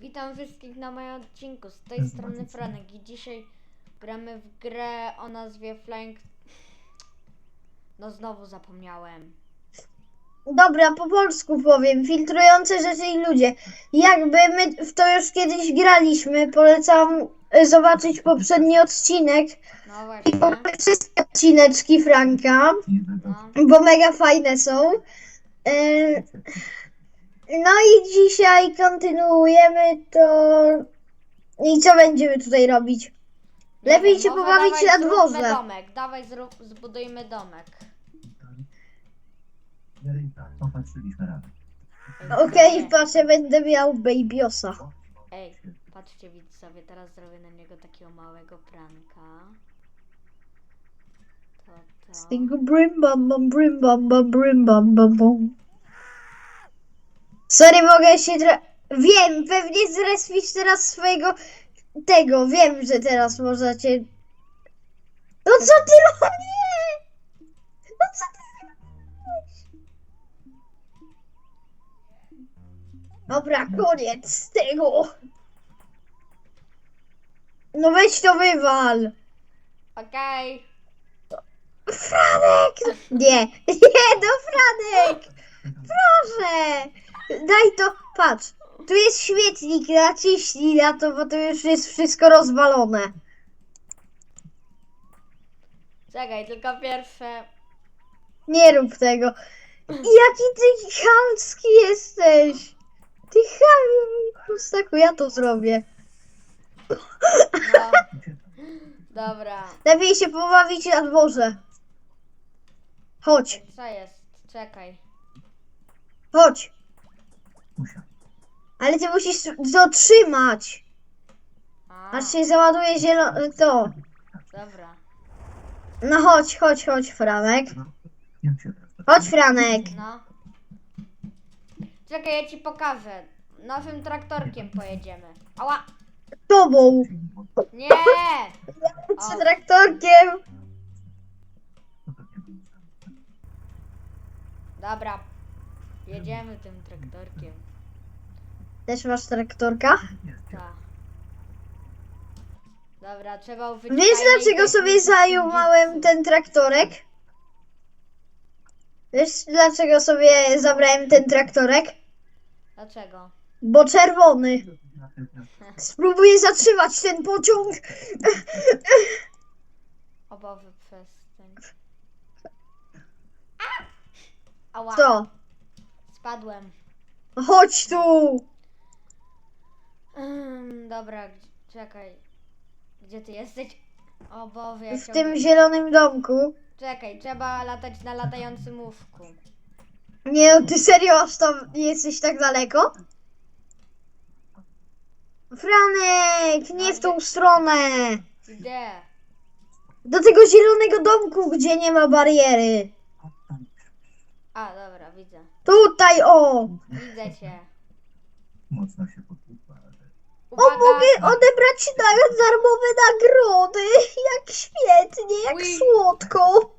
Witam wszystkich na moim odcinku. Z tej strony Franek i dzisiaj gramy w grę o nazwie Flying. No znowu zapomniałem. Dobra, po polsku powiem. Filtrujące rzeczy i ludzie. Jakby my w to już kiedyś graliśmy, polecam e, zobaczyć poprzedni odcinek. No I właśnie. potem wszystkie odcineczki Franka, No. bo mega fajne są. E, No i dzisiaj kontynuujemy to. I co będziemy tutaj robić? Lepiej się może pobawić dawaj na zróbmy dworze. domek. Dawaj zrób, zbudujmy domek. Opatrzyliśmy radę. Okej, patrzę, będę miał babyosa. Ej, patrzcie widzowie, teraz zrobię na niego takiego małego pranka. To to. Single brim bam bam brim bam bam brim bam bam bam. Sorry, mogę się tra... Wiem, pewnie zrespisz teraz swojego tego. Wiem, że teraz możecie... No co ty robisz? No co ty robisz? Dobra, koniec z tego. No weź to wywal. Okej. Franek! Nie, nie, no Franek! Proszę! Daj to, patrz. Tu jest świetlik, naciśnij na to, bo to już jest wszystko rozwalone. Czekaj, tylko pierwsze. Nie rób tego. Jaki ty chamski jesteś! Ty chamie, pustaku, ja to zrobię. No. Dobra. Lepiej się pobawić na dworze. Chodź, Co jest? Czekaj. chodź. Ale ty musisz to trzymać. A, Aż się załaduje zielone to. dobra. No chodź, chodź, chodź, Franek. Się teraz Chodź, Franek. No. Czekaj, ja ci pokażę. Nowym traktorkiem pojedziemy. Ała! Tobą. Nie! Z traktorkiem. Dobra. Jedziemy tym traktorkiem. Też masz traktorka? Ta. Trzeba, trzeba uchwycić Wiesz dlaczego sobie ninjutsu. ten traktorek? Wiesz dlaczego sobie zabrałem ten traktorek? Dlaczego? Bo czerwony. Spróbuję zatrzymać ten pociąg. Obawy. A! Ała! Co? Spadłem. Chodź tu. Dobra, czekaj. Gdzie ty jesteś? O Boże, ja W ciągle- tym zielonym domku. Czekaj, trzeba latać na latającym łówku. Nie, no ty serio aż tam jesteś tak daleko? Franek, nie w tą stronę. Gdzie? Do tego zielonego domku, gdzie nie ma bariery. A, dobra, widzę. Tutaj, o! Widzę cię. Mocno się O, Uwaga! mogę odebrać da- darmowe nagrody. Jak świetnie, jak Ui. słodko.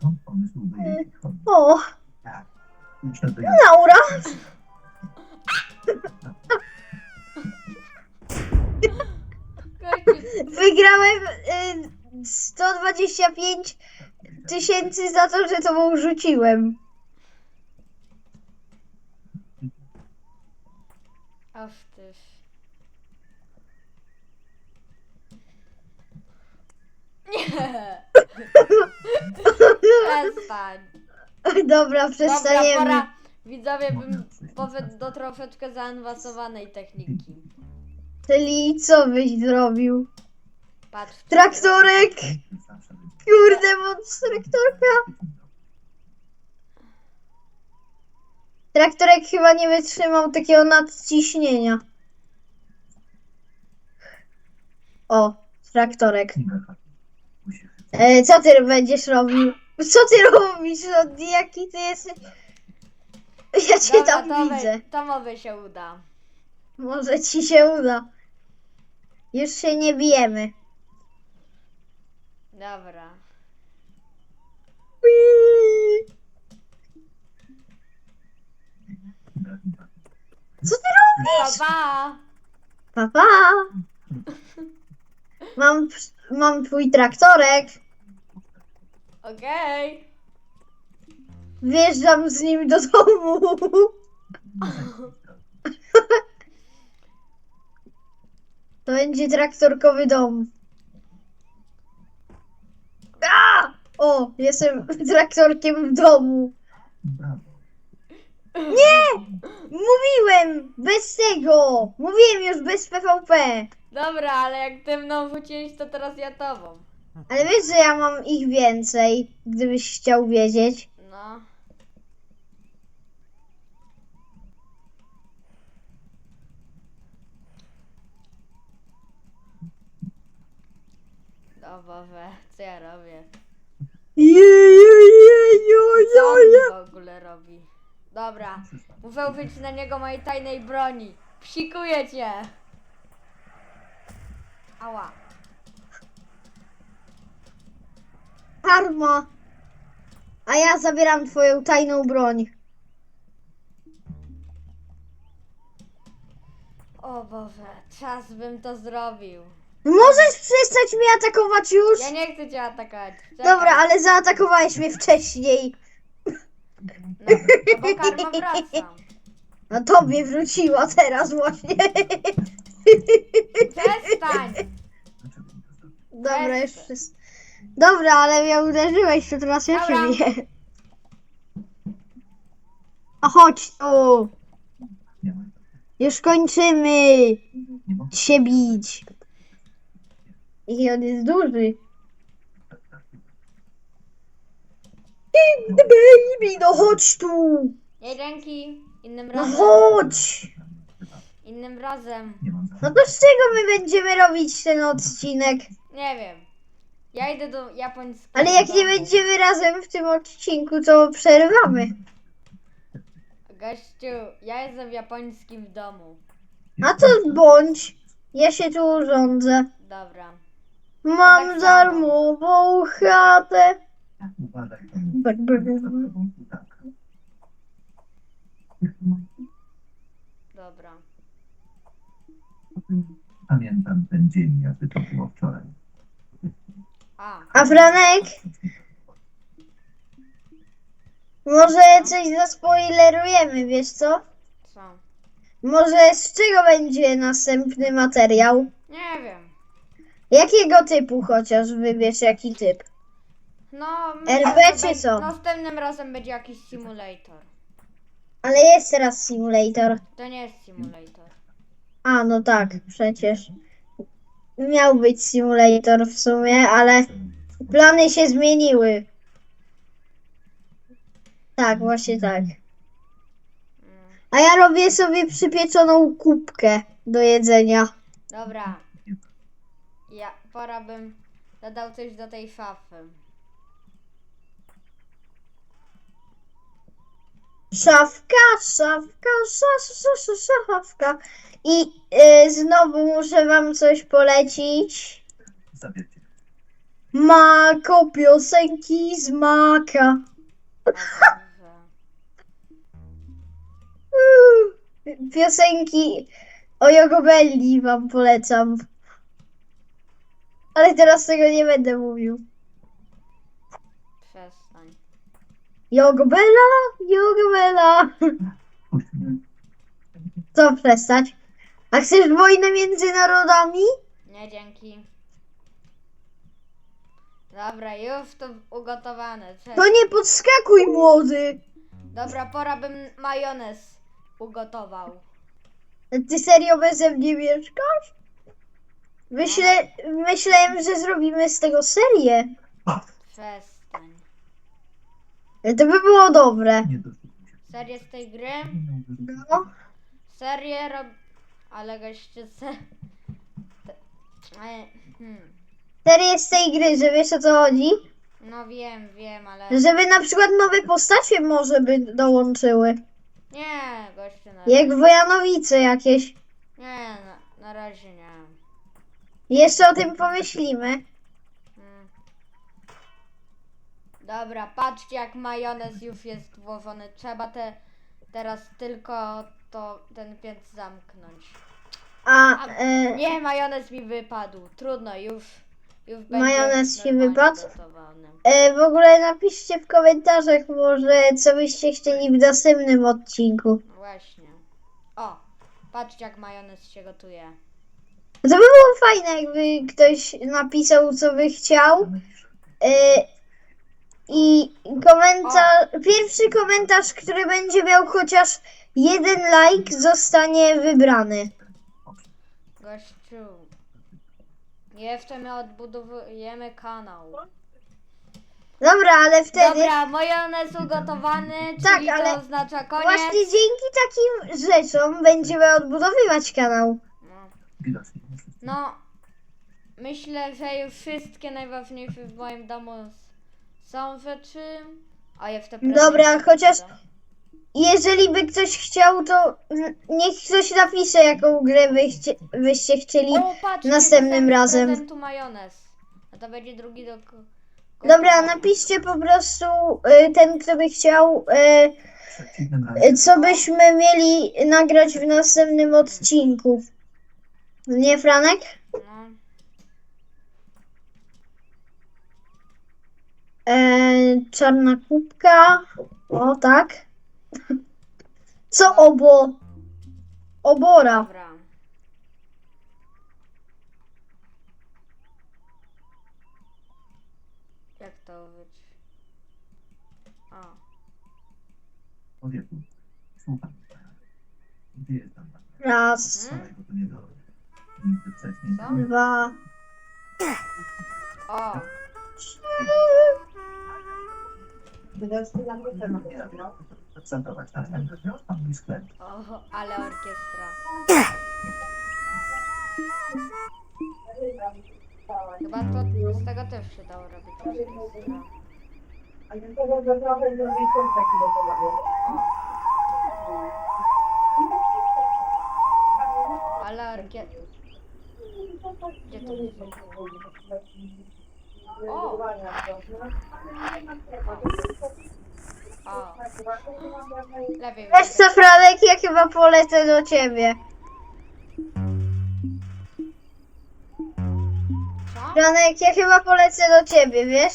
chodnik? O, Tak. Laura. Wygrałem y, 125 tysięcy za to, że tobą rzuciłem. Aż tyż. Nie! Przestań. Dobra, Dobra, przestaniemy. pora. Widzowie bym poszedł do troszeczkę zaawansowanej techniki. Czyli co byś zrobił? Patrz. Traktorek! Kurde, moc traktorka. Traktorek chyba nie wytrzymał takiego nadciśnienia. O, traktorek. E, co ty będziesz robił? Co ty robisz? No, jaki ty jesteś? Ja cię Dobra, tam to, widzę. wy, to może się uda. Może ci się uda. Już się nie bijemy. Dobra. Co ty robisz? Pa, pa! Pa, pa. Mam, mam twój traktorek. Okej. Wjeżdżam z nim do domu. To będzie traktorkowy dom. A! O, jestem traktorkiem w domu. Nie! Mówiłem! Bez tego! Mówiłem już bez PvP. Dobra, ale jak ty mną wróciłeś, to teraz ja tobą. Ale wiesz, że ja mam ich więcej, gdybyś chciał wiedzieć. No. O Boże, co ja robię? Co on w ogóle robi? Dobra, muszę użyć na niego mojej tajnej broni. Psikuję cię! Ała. Karma! A ja zabieram twoją tajną broń. O Boże, czas bym to zrobił. Możesz przestać mnie atakować już? Ja nie chcę cię atakować. Czekaj. Dobra, ale zaatakowałeś mnie wcześniej. No, no bo karma tobie wróciła teraz właśnie. Przestań! Dobra, już wszystko. Dobra, ale mnie uderzyłeś, to teraz ja Dobra. cię biję. A chodź tu. Już kończymy się bić. I on jest duży. Baby, no chodź tu. Nie ręki, innym No razem. chodź. Innym razem. No to z czego my będziemy robić ten odcinek? Nie wiem. Ja idę do japońskiego. Ale jak nie domu. będziemy razem w tym odcinku, to przerywamy. Gościu, ja jestem w japońskim domu. A to bądź. Ja się tu urządzę. Dobra. Mam Tak darmową chatę. Brr, brr, brr. Tak. Dobra. Pamiętam ten dzień, jakby to było wczoraj. A, Franek? Może coś zaspoilerujemy, wiesz co? co? Może z czego będzie następny materiał? Nie wiem. Jakiego typu chociaż wybierz jaki typ? No, RP myślę, czy co? Następnym razem będzie jakiś simulator. Ale jest teraz simulator. To nie jest simulator. A, no tak, przecież. Miał być simulator w sumie, ale plany się zmieniły. Tak, właśnie tak. A ja robię sobie przypieczoną kubkę do jedzenia. Dobra. Ja, pora bym dodał coś do tej szafy. Szafka, szafka, sza- sza- sza- szafka. I y, znowu muszę wam coś polecić. Zabiercie. Mako, piosenki z Maka. Piosenki o Jogobelli wam polecam. Ale teraz tego nie będę mówił. Przestań. Jogobella, Jogobella. Co przestać? A chcesz wojnę między narodami? Nie, dzięki. Dobra, już to ugotowane. Cześć. To nie podskakuj, młody. Dobra, pora bym majonez ugotował. Ty serio beze mnie mieszkasz? Myślę, myślałem, że zrobimy z tego serię. Przestań. To by było dobre. Serię z tej gry? No. Serię rob... Ale goście se... te- e, Hmm. Serię z tej gry, że wiesz o co chodzi? No wiem, wiem, ale... Żeby na przykład nowe postacie może by dołączyły. Nie, goście na... Jak Wojanowice jakieś. Nie, na, na razie nie. Jeszcze o tym pomyślimy. Hmm. Dobra, patrzcie jak majonez już jest włożony. Trzeba te teraz tylko to ten piec zamknąć. A e, Nie, majonez mi wypadł. Trudno, już. już będzie Majonez ci normalnie wypadł? gotowany. e, w ogóle napiszcie w komentarzach może co byście chcieli w następnym odcinku. Właśnie. O, patrzcie jak majonez się gotuje. To by było fajne, jakby ktoś napisał co by chciał. E, I komentarz, pierwszy komentarz, który będzie miał chociaż jeden like, zostanie wybrany. Gościu. Jeszcze my odbudowujemy kanał. Dobra, ale wtedy. Dobra, majonez ugotowany, Tak, czyli ale to oznacza koniec. Właśnie dzięki takim rzeczom będziemy odbudowywać kanał. No. No, myślę, że już wszystkie najważniejsze w moim domu są rzeczy. A jeszcze Dobra, prezent chociaż- dodam. Jeżeli by ktoś chciał, to niech ktoś napisze, jaką grę by byście chcieli. O, patrzcie, następnym razem. prezentu majonez. A to będzie drugi do. ko- Dobra, napiszcie po prostu y, ten, kto by chciał, y, y, co byśmy mieli nagrać w następnym odcinku. Nie, Franek? No. E, czarna kubka. O, tak. Co obo? Obora. Dobra. Jak to być? Słucham. Gdzie jest tam? Raz, Wczoraj, bo to nie do... Nigdy wcześniej. Co? dwa, O. Prezentować na ten pan mój sklep. O, ale orkiestra. Chyba to z tego też się dało robić orkiestra. O. Ale orkiestra. Gdzie to jest? O! O. Lepiej Wiesz co, Franek, ja chyba polecę do ciebie. Co? Franek, ja chyba polecę do ciebie, wiesz?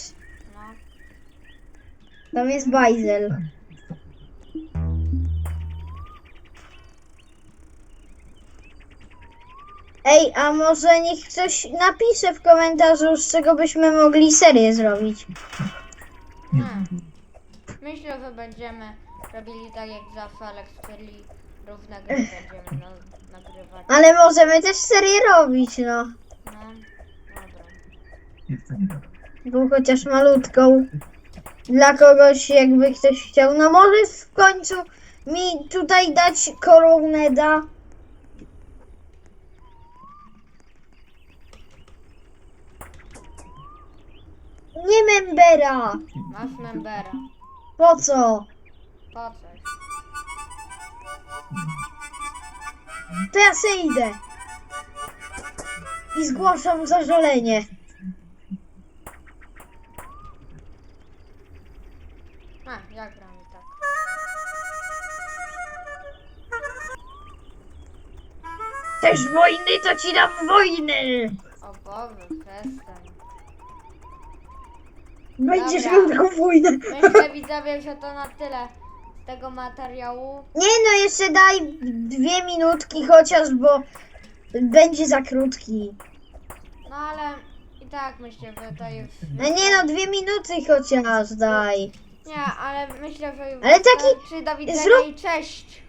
No. Tam jest bajzel. Ej, a może niech ktoś napisze w komentarzu, z czego byśmy mogli serię zrobić. Hmm. Myślę, że będziemy robili tak jak zawsze, Alex, czyli równe gry będziemy na, nagrywać. Ale możemy też serię robić, no. No, dobra. Był chociaż malutką. Dla kogoś, jakby ktoś chciał. No może w końcu mi tutaj dać koronę da. Nie membera. Masz membera. Po co? Coś. To ja se idę. I zgłaszam zażalenie. A, ja gram i tak. Chcesz wojny, to ci dam wojny. O Boże, przestań. Będziesz Dobra. miał tą wojnę. Myślę, widzowie, że to na tyle z tego materiału. Nie no, jeszcze daj dwie minutki chociaż, bo będzie za krótki. No ale i tak myślę, że to już... No nie no, dwie minuty chociaż daj. Nie, ale myślę, że już Ale taki- wystarczy. Do widzenia zrób- i cześć!